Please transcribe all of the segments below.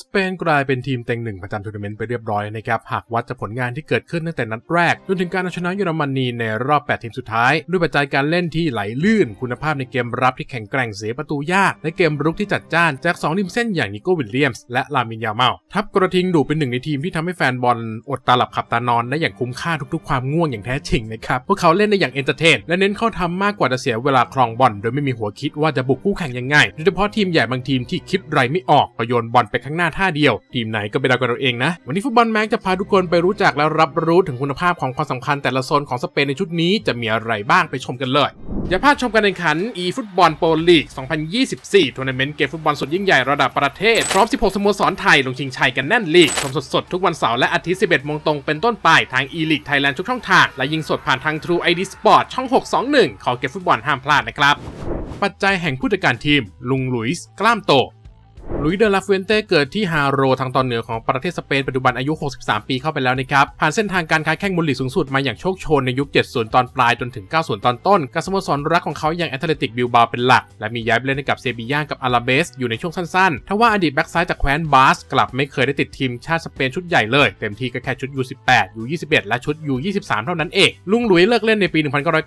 สเปนกลายเป็นทีมเต็งหนึ่งประจำทัวร์นาเมนต์ไปเรียบร้อยนะครับ หากวัดจากผลงานที่เกิดขึ้นตั้งแต่นัดแรก จนถึงการเอาชนะเยอรมนีในรอบ 8 ทีมสุดท้าย ด้วยปัจจัยการเล่นที่ไหลลื่น คุณภาพในเกมรับที่แข็งแกร่งเสียประตูยาก และเกมรุกที่จัดจ้านจาก2ริมเส้นอย่างนิโก้วิลเลียมส์และลามินยาเมาทัพกระทิงดูเป็นหนึ่งในทีมที่ทำให้แฟนบอลอดตาหลับขับตานอนได้อย่างคุ้มค่าทุกๆ ความง่วงอย่างแท้จริงนะครับพวกเขาเล่นได้อย่างเอนเตอร์เทนและเน้นเข้าทำมากกว่าจะเสียเวลาครองบอลโดยไม่มีหัวคิดว่าจะบุกคู่แข่งยังไงโดยเฉพาะทีมใหญ่บางทีมที่คิดไรไม่ออกก็โยนบอลไปข้างหน้าท่าเดียว ทีมไหนก็ไปเดากันเราเองนะ วันนี้ฟุตบอลแม็กจะพาทุกคนไปรู้จักและรับรู้ถึงคุณภาพของความสำคัญแต่ละโซนของสเปนในชุดนี้จะมีอะไรบ้างไปชมกันเลยอย่าพลาดชมการแข่งขัน e ฟุตบอลโปรลีก 2024 ทัวร์นาเมนต์เกมฟุตบอลสุดยิ่งใหญ่ระดับประเทศ พร้อม 16 สโมสรไทย ลงชิงชัยกันแน่นลีก ชมสดๆ ทุกวันเสาร์และอาทิตย์ 11 โมงตรงเป็นต้นไป ทาง e League Thailand ทุกช่องทาง และยิงสดผ่านทาง True ID Sport ช่อง 621 ขอเกมฟุตบอลห้ามพลาดนะครับ ปัจจัยแห่งผู้จัดการทีม ลุงหลุยส์ กล้ามโต ลุยเดลาฟเอนเต้เกิดที่ฮาโรทางตอนเหนือของประเทศสเปนปัจจุบันอายุ 63 ปีเข้าไปแล้วนะครับ ผ่านเส้นทางการค้าแข่งบนลีกสูงสุดมาอย่างโชคโชนในยุค 70 ตอนปลายจนถึง 90 ตอนต้นกับสโมสรรักของเขาอย่างแอตเลติกบิลบาเป็นหลัก และมีย้ายไปเล่นให้กับเซบีย่ากับอาราเบสอยู่ในช่วงสั้นๆทว่าอดีตแบ็กซ้ายจากแคว้นบาสกลับไม่เคยได้ติดทีมชาติสเปนชุดใหญ่เลย เต็มที่ก็แค่ชุด U18 U21 และชุด U23 เท่านั้นเองลุงหลุยเลิกเล่นในปี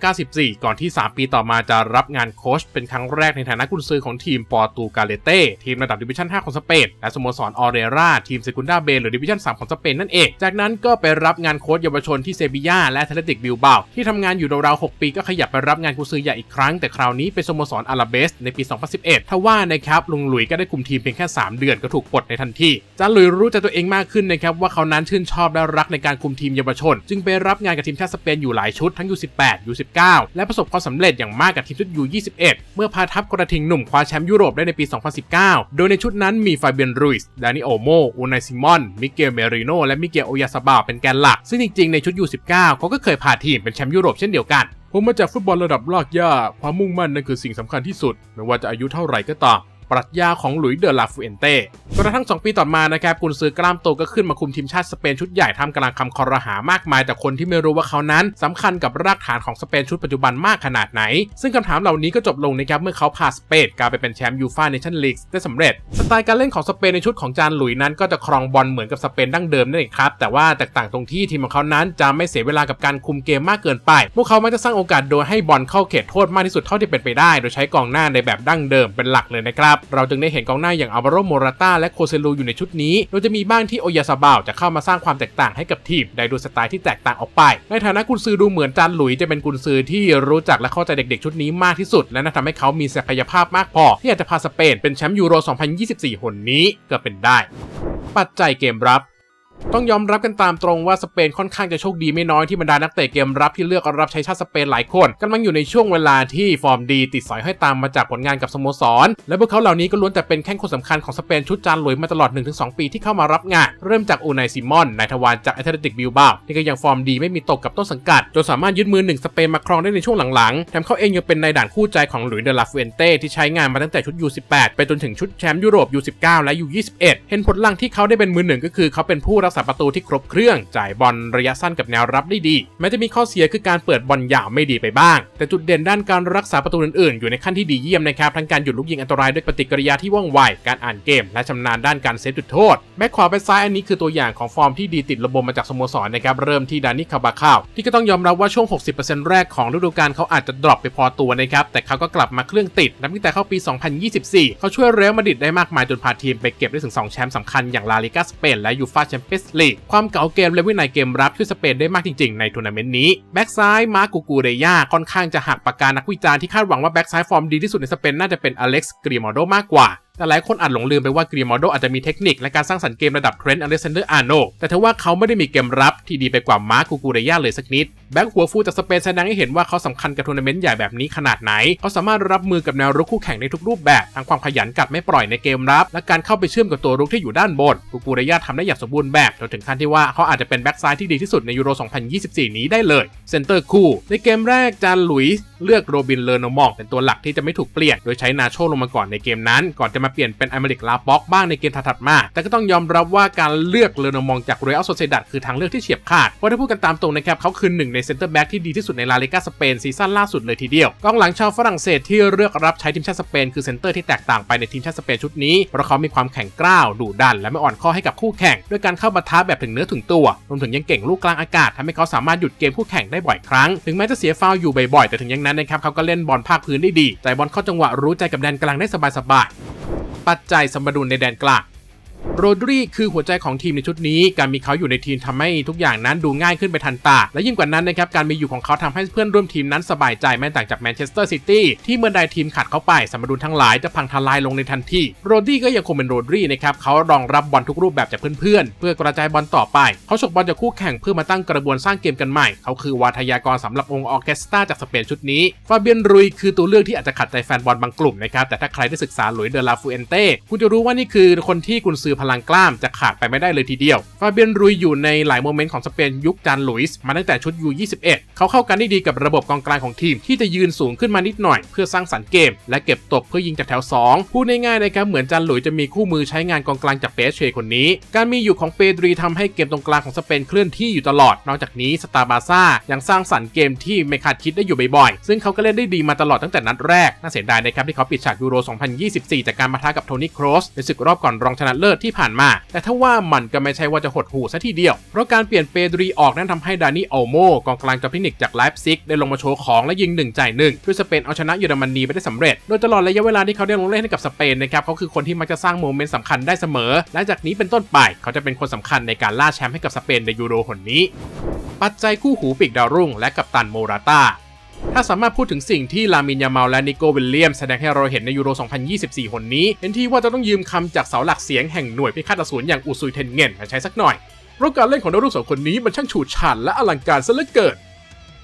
1994 ก่อนที่ 3 ปีต่อมาจะรับงานโค้ชเป็นครั้งแรกในฐานะกุนซือของทีมปอตูกาเลเต้ทีมระดับดิวิชั่น5 ของสเปนและสโมสรออเรราทีมเซกุนดาเบหรือดิวิชั่น 3 ของสเปนนั่นเอง จากนั้นก็ไปรับงานโค้ชเยาวชนที่เซบียาและแอตเลติกบิลบาที่ทำงานอยู่ราวๆ6ปีก็ขยับไปรับงานกุซือใหญ่อีกครั้งแต่คราวนี้เป็นสโมสรอาราเบสในปี 2011 ทว่านะครับลุงหลุยก็ได้คุมทีมเพียงแค่ 3 เดือนก็ถูกปลดในทันทีจานหลุยรู้ใจตัวเองมากขึ้นนะครับว่าเขานั้นชื่นชอบและรักในการคุมทีมเยาวชน จึงไปรับงานกับทีมชาติสเปนอยู่หลายชุดทั้ง U18 U19 และประสบความสำเร็จอย่างมากกับทีมชุด U21 เมื่อพาทัพกระทิงหนุ่มคว้าแชมป์ยุโรปได้ในปี 2019 โดยในชุดนั้นมีฟาเบียนรุยส์ดานิโอโมอูนายซิมอน มิเกลเมริโน และมิเกลโอยาซาบาเป็นแกนหลัก ซึ่งจริงๆ ในชุด U19 เขาก็เคยพาทีมเป็นแชมป์ยุโรปเช่นเดียวกันผมมาจากฟุตบอลระดับลากย่าความมุ่งมั่นนั่นคือสิ่งสำคัญที่สุด ไม่ว่าจะอายุเท่าไหร่ก็ตาม ปรัชญาของหลุยส์เดอลาฟูเอนเต้กระทั่ง 2 ปีต่อมานะครับกุนซือกล้ามโตก็ขึ้นมาคุมทีมชาติสเปนชุดใหญ่ทำกลางคำคอรหามากมายแต่คนที่ไม่รู้ว่าเขานั้นสำคัญกับรากฐานของสเปนชุดปัจจุบันมากขนาดไหน ซึ่งคำถามเหล่านี้ก็จบลงนะครับเมื่อเขาพาสเปนกลายไปเป็นแชมป์ยูฟ่าเนชั่นลีกได้สำเร็จ สไตล์การเล่นของสเปนในชุดของจานหลุยนั้นก็จะครองบอลเหมือนกับสเปนดั้งเดิมนั่นเองครับแต่ว่าแตกต่างตรงที่ทีมของเขานั้นจะไม่เสียเวลากับการคุมเกมมากเกินไป พวกเขามักจะสร้างโอกาสโดยให้บอลเข้าเขตโทษมากที่สุดเท่าที่เป็นไปได้ โดยใช้กองหน้าในแบบดั้งเดิมเป็นหลักเลยนะครับเราจึงได้เห็นกองหน้าอย่างอัลวาโรโมราตาและโคเซลูอยู่ในชุดนี้ โดยจะมีบ้างที่โอยาซาบาวจะเข้ามาสร้างความแตกต่างให้กับทีมได้ดูสไตล์ที่แตกต่างออกไป ในฐานะกุนซือดูเหมือนจานหลุยจะเป็นกุนซือที่รู้จักและเข้าใจเด็กๆ ชุดนี้มากที่สุด และน่าทำให้เขามีศักยภาพมากพอ ที่อาจจะพาสเปนเป็นแชมป์ยูโร 2024 หนนี้ก็เป็นได้ ปัจจัยเกมรับ ต้องยอมรับกันตามตรงว่าสเปนค่อนข้างจะโชคดีไม่น้อยที่บรรดานักเตะเกมรับที่เลือกรับใช้ชาติสเปนหลายคนกำลังอยู่ในช่วงเวลาที่ฟอร์มดีติดสอยให้ตามมาจากผลงานกับสโมสร และพวกเขาเหล่านี้ก็ล้วนแต่เป็นแข้งคนสำคัญของสเปนชุดจานหลุยมาตลอด 1-2 ปีที่เข้ามารับงาน เริ่มจากอูนายซิมอนนายทวารจากแอตเลติกบิลบาที่ก็ยังฟอร์มดีไม่มีตกกับต้นสังกัดจนสามารถยึดมือหนึ่งสเปนมาครองได้ในช่วงหลังๆแถมเขาเองยังเป็นนายด่านคู่ใจของหลุยเดลาฟูเอนเต้ที่ใช้งานมาตั้งแต่ชุด U18 ไปจนถึงชุดแชมป์ยุโรป U19 และ U21 เห็นผลลังที่เขาได้เป็นมือหนึ่งก็คือเขาเป็นผู้รักษาประตูที่ครบเครื่อง จ่ายบอลระยะสั้นกับแนวรับได้ดีแม้จะมีข้อเสียคือการเปิดบอลยาวไม่ดีไปบ้าง แต่จุดเด่นด้านการรักษาประตูอื่นๆ อยู่ในขั้นที่ดีเยี่ยมนะครับทั้งการหยุดลูกยิงอันตรายด้วยปฏิกิริยาที่ว่องไวการอ่านเกม และชำนาญด้านการเซฟจุดโทษแบ็คขวาไปซ้ายอันนี้คือตัวอย่างของฟอร์มที่ดีติดระบบมาจากสโมสรนะครับเริ่มที่ดานิคาบาคาวที่ก็ต้องยอมรับว่าช่วง 60%แรกของฤดูกาลเขาอาจจะดรอปไปพอตัวนะครับแต่เขาก็กลับมาเครื่องติดนับตั้งแต่เข้าปี 2024 เขาช่วยเรอัลมาดริดได้มากมายจนพาทีมไปเก็บได้ถึง 2 แชมป์สำคัญอย่างลาลิกาสเปนและยูฟาแชมเปียนส์ลีกความเก่าเกมและวินัยเกมรับช่วยสเปนได้มากจริงๆในทัวร์นาเมนต์นี้แบ็กซ้ายมาร์กูกูเรยาค่อนข้างจะหักปากกานักวิจารณ์ที่คาดหวังว่าแบ็กซ้ายฟอร์มดีที่สุดในสเปนน่าจะเป็นอเล็กซ์กรีมอโดมากกว่าแต่หลายคนอาจหลงลืมไปว่ากรีมอโดอาจจะมีเทคนิคและการสร้างสรรค์เกมระดับเทรนด์อเล็กซานเดอร์อาร์โนแต่ทว่าเขาไม่ได้มีเกมรับที่ดีไปกว่ามาร์กูกูเรยาเลยสักนิดแบ็กหัวฟูจากสเปนแสดงให้เห็นว่าเขาสำคัญกับทัวร์นาเมนต์ใหญ่แบบนี้ขนาดไหน เขาสามารถรับมือกับแนวรุกคู่แข่งในทุกรูปแบบทั้งความขยันกัดไม่ปล่อยในเกมรับ และการเข้าไปเชื่อมกับตัวรุกที่อยู่ด้านบนกูกูเรยาทำได้อย่างสมบูรณ์แบบจนถึงขั้นที่ว่าเขาอาจจะเป็นแบ็กซ้ายที่ดีที่สุดในยูโร 2024 นี้ได้เลยเซนเตอร์คู่ ในเกมแรกจานหลุยส์เลือกโรบินเลอร์โนมองเป็นตัวหลักที่จะไม่ถูกเปลี่ยนโดยใช้นาโชลงมาก่อนในเกมนั้น ก่อนจะมาเปลี่ยนเป็นอเมริกลาบ็อกบ้างในเกมถัดมา แต่ก็ต้องยอมรับว่าการเลือกเลโนมองจากเรอัลโซเซดัดคือทางเลือกที่เฉียบขาดเพราะถ้าพูดกันตามตรงนะครับเขาคือหนึ่งในเซ็นเตอร์แบ็กที่ดีที่สุดในลาลิกาสเปนซีซั่นล่าสุดเลยทีเดียวกองหลังชาวฝรั่งเศสที่เลือกรับใช้ทีมชาติสเปนคือเซ็นเตอร์ที่แตกต่างไปในทีมชาติสเปนชุดนี้เพราะเขามีความแข็งกร้าวดุดันและไม่อ่อนข้อให้กับคู่แข่งด้วยการเข้ามาท้าแบบถึงเนื้อถึงตัวรวมถึงยังเก่งลูกกลางอากาศทำให้เขาสามารถหยุดเกมคู่แข่งได้บ่อยครั้งถึงแม้จะเสียฟาวอยู่บ่อยๆแต่ถึงอย่างนั้นนะครับเขาก็เล่นบอลภาคพื้นได้ดีจ่บอลเข้าจังหวะรู้ใจกับแดนกลางได้สบายๆปัจจัยสมดุลในแดนกลาง โรดรีคือหัวใจของทีมในชุดนี้ การมีเขาอยู่ในทีมทำให้ทุกอย่างนั้นดูง่ายขึ้นไปทันตา และยิ่งกว่านั้นนะครับ การมีอยู่ของเขาทำให้เพื่อนร่วมทีมนั้นสบายใจไม่ต่างจากแมนเชสเตอร์ซิตี้ที่เมื่อใดทีมขัดเข้าไป สมดุลทั้งหลายจะพังทลายลงในทันที โรดรีก็ยังคงเป็นโรดรีนะครับเขารองรับบอลทุกรูปแบบจากเพื่อนๆ เพื่อกระจายบอลต่อไป เขาฉกบอลจากคู่แข่งเพื่อมาตั้งกระบวนสร้างเกมกันใหม่ เขาคือวาทยากรสำหรับองค์ออเคสตราจากสเปนชุดนี้ ฟาเบียนรุยคือตัวเลือกที่อาจจะขัดใจแฟนบอลบางกลุ่มนะครับแต่ถ้าใครได้ศึกษาหลุยเดลาฟูเอนเต้คุณจะรู้ว่านี่คือคนที่กุนซือพลังกล้ามจะขาดไปไม่ได้เลยทีเดียว ฟาเบียนรุยอยู่ในหลายโมเมนต์ของสเปนยุคจานหลุยส์มาตั้งแต่ชุดยู21 เขาเข้ากันได้ดีกับระบบกองกลางของทีม ที่จะยืนสูงขึ้นมานิดหน่อย เพื่อสร้างสรรค์เกม และเก็บตกเพื่อยิงจากแถว 2 พูดง่ายๆนะครับเหมือนจานหลุยส์จะมีคู่มือใช้งานกองกลางจากเปเชคนนี้ การมีอยู่ของเปดรีทำให้เกมตรงกลางของสเปนเคลื่อนที่อยู่ตลอด นอกจากนี้สตาร์บาซ่ายังสร้างสรรค์เกมที่ไม่คาดคิดได้อยู่บ่อยๆ ซึ่งเขาก็เล่นได้ดีมาตลอดตั้งแต่นัดแรกน่าเสียดายนะครับที่เขาปิดฉากยูโร 2024 จากการมาท้ากับโทนี่ครอสในศึกรอบก่อนรองชนะเลิศที่ผ่านมา แต่ถ้าว่ามันก็ไม่ใช่ว่าจะหดหูซะทีเดียว เพราะการเปลี่ยนเปดรีออกนั้นทำให้ดานี่โอโมกองกลางจอมเทคนิคจากไลฟ์ซิกได้ลงมาโชว์ของและยิงหนึ่งจ่ายหนึ่งด้วยสเปนเอาชนะเยอรมนีไปได้สำเร็จ โดยตลอดระยะเวลาที่เขาได้ลงเล่นให้กับสเปนนะครับเขาคือคนที่มักจะสร้างโมเมนต์สำคัญได้เสมอ และจากนี้เป็นต้นไปเขาจะเป็นคนสำคัญในการล่าแชมป์ให้กับสเปนในยูโรหนนี้ ปัจจัยคู่หูปีกดาวรุ่ง และกัปตันโมราตา ถ้าสามารถพูดถึงสิ่งที่ลามินยามาลและนิโกวิลเลียมแสดงให้เราเห็นในยูโร 2024 หนนี้ เห็นที่ว่าจะต้องยืมคำจากเสาหลักเสียงแห่งหน่วยพิฆาตอสูรอย่างอุซุยเทนเงนมาใช้สักหน่อยเพราะการเล่นของดาวรุ่งสองคนนี้มันช่างฉูดฉาดและอลังการซะเหลือเกิน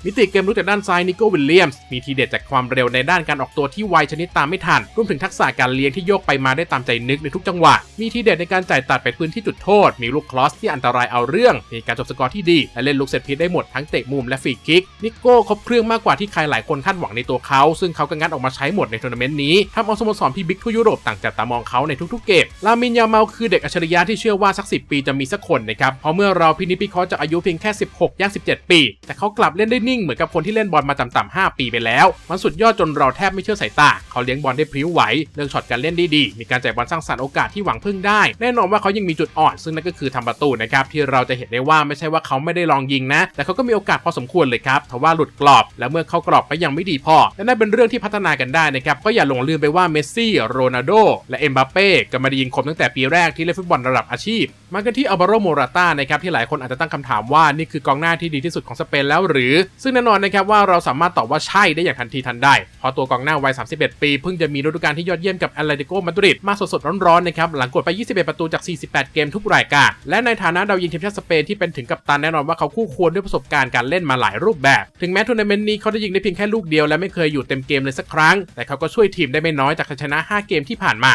มิติเกมรู้จากด้านซ้ายนิโก้วิลเลียมส์มีทีเด็ดจากความเร็วในด้านการออกตัวที่ไวชนิดตามไม่ทันรวมถึงทักษะการเลี้ยงที่โยกไปมาได้ตามใจนึกในทุกจังหวะ มีทีเด็ดในการจ่ายตัดไปพื้นที่จุดโทษ มีลูกคลอสที่อันตรายเอาเรื่อง มีการจบสกอร์ที่ดี และเล่นลูกเซตพีได้หมดทั้งเตะมุมและฟรีคิก นิโก้ครบเครื่องมากกว่าที่ใครหลายคนคาดหวังในตัวเขา ซึ่งเขาก็งัดออกมาใช้หมดในทัวร์นาเมนต์นี้ทำเอาสโมสรพี่บิ๊กทั่วยุโรปต่างจับตามองเขาในทุกๆเกม ลามินยาเมาคือเด็กอัจฉริยะที่เชื่อว่าสักสิปีจะมีสักคนนะครับ เพราะเมื่อเราพินิจพิเคราะห์จากอายุเพียงแค่ 16ย่าง17 ปี แต่เขากลับเล่นได้นิ่งเหมือนกับคนที่เล่นบอลมาต่ำๆ5ปีไปแล้ว มันสุดยอดจนเราแทบไม่เชื่อสายตา เขาเลี้ยงบอลได้พริ้วไหวเรื่องช็อตการเล่นได้ดี มีการจ่ายบอลสร้างสรรค์โอกาสที่หวังพึ่งได้ แน่นอนว่าเขายังมีจุดอ่อน ซึ่งนั่นก็คือทำประตูนะครับ ที่เราจะเห็นได้ว่าไม่ใช่ว่าเขาไม่ได้ลองยิงนะ แต่เขาก็มีโอกาสพอสมควรเลยครับทว่าหลุดกรอบ และเมื่อเข้ากรอบก็ยังไม่ดีพอ และนั่นเป็นเรื่องที่พัฒนากันได้นะครับ ก็อย่าหลงลืมไปว่าเมสซี่ โรนัลโด และเอ็มบัปเป้ก็มาได้ยิงคมตั้งแต่ปีแรกที่เล่นฟุตบอลระดับอาชีพ มากันที่อัลบาโรโมราต้านะครับที่หลายคนอาจจะตั้งคำถามว่านี่คือกองหน้าที่ดีที่สุดของสเปนแล้วหรือซึ่งแน่นอนนะครับว่าเราสามารถตอบว่าใช่ได้อย่างทันทีทันได้เพราะตัวกองหน้าวัย 31 ปี เพิ่งจะมีฤดูกาลที่ยอดเยี่ยมกับแอตเลติโกมาดริดมาสดๆร้อนๆนะครับหลังกดไป 21 ประตูจาก 48 เกมทุกรายการ และในฐานะดาวยิงทีมชาติสเปนที่เป็นถึงกัปตันแน่นอนว่าเขาคู่ควรด้วยประสบการณ์การเล่นมาหลายรูปแบบ ถึงแม้ทัวร์นาเมนต์นี้เขาได้ยิงได้เพียงแค่ลูกเดียวและไม่เคยอยู่เต็มเกมเลยสักครั้ง แต่เขาก็ช่วยทีมได้ไม่น้อยจากชัยชนะ 5 เกมที่ผ่านมา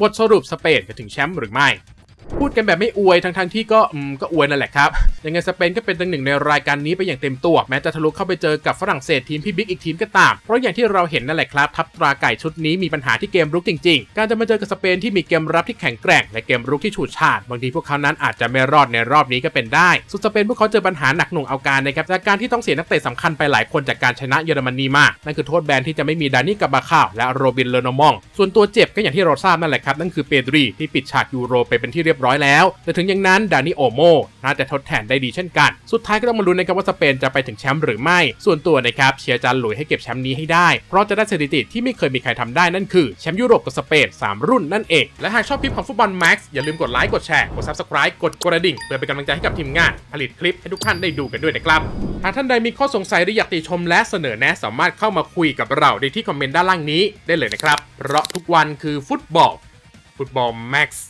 บทสรุปสเปนจะถึงแชมป์หรือไม่ พูดกันแบบไม่อวยทั้งทที่ก็อืมก็อวยนั่นแหละครับ ยังไงสเปนก็เป็นตังหนึ่งในรายการนี้ไปอย่างเต็มตัว แม้จะทะลุเข้าไปเจอกับฝรั่งเศสทีมพี่บิ๊กอีกทีมก็ตาม เพราะอย่างที่เราเห็นนั่นแหละครับ ทัพตราไก่ชุดนี้มีปัญหาที่เกมรุกจริง ๆ การจะมาเจอกับสเปนที่มีเกมรับที่แข็งแกร่งและเกมรุกที่ฉูดฉาดบางทีพวกเขานั้นอาจจะไม่รอดในรอบนี้ก็เป็นได้ส่วนสเปนพวกเขาเจอปัญหาหนักหน่วงเอาการนะครับจากการที่ต้องเสียนักเตะสำคัญไปหลายคนจากการชนะเยอรมนีมานั่นคือโทษแบนที่จะไม่มีดานี่กับบาคาวและโรบินเลโนมอง ส่วนตัวเจ็บก็อย่างที่เราทราบนั่นแหละครับนั่นคือเปดรีที่ปิดฉากยูโรไปเป็นที่เรียบร้อยแล้วแต่ถึงอย่างนั้นดานิโอโมน่าจะทดแทนได้ดีเช่นกัน สุดท้ายก็ต้องมาลุ้นนะครับว่าสเปนจะไปถึงแชมป์หรือไม่ ส่วนตัวนะครับเชียร์จานหลุยให้เก็บแชมป์นี้ให้ได้ เพราะจะได้สถิติที่ไม่เคยมีใครทำได้นั่นคือแชมป์ยุโรปกับสเปน3 รุ่นนั่นเอง และหากชอบคลิปของฟุตบอลแม็กซ์อย่าลืมกดไลค์กดแชร์กด subscribe กดกระดิ่งเพื่อเป็นกำลังใจให้กับทีมงาน ผลิตคลิปให้ทุกท่านได้ดูกันด้วยนะครับหากท่านใดมีข้อสงสัยหรืออยากติชมและเสนอแนะสามารถเข้ามาคุยกับเราได้ที่คอมเมนต์ด้านล่างนี้ได้เลยนะครับเพราะทุกวันคือฟุตบอลฟุตบอลแม็กซ์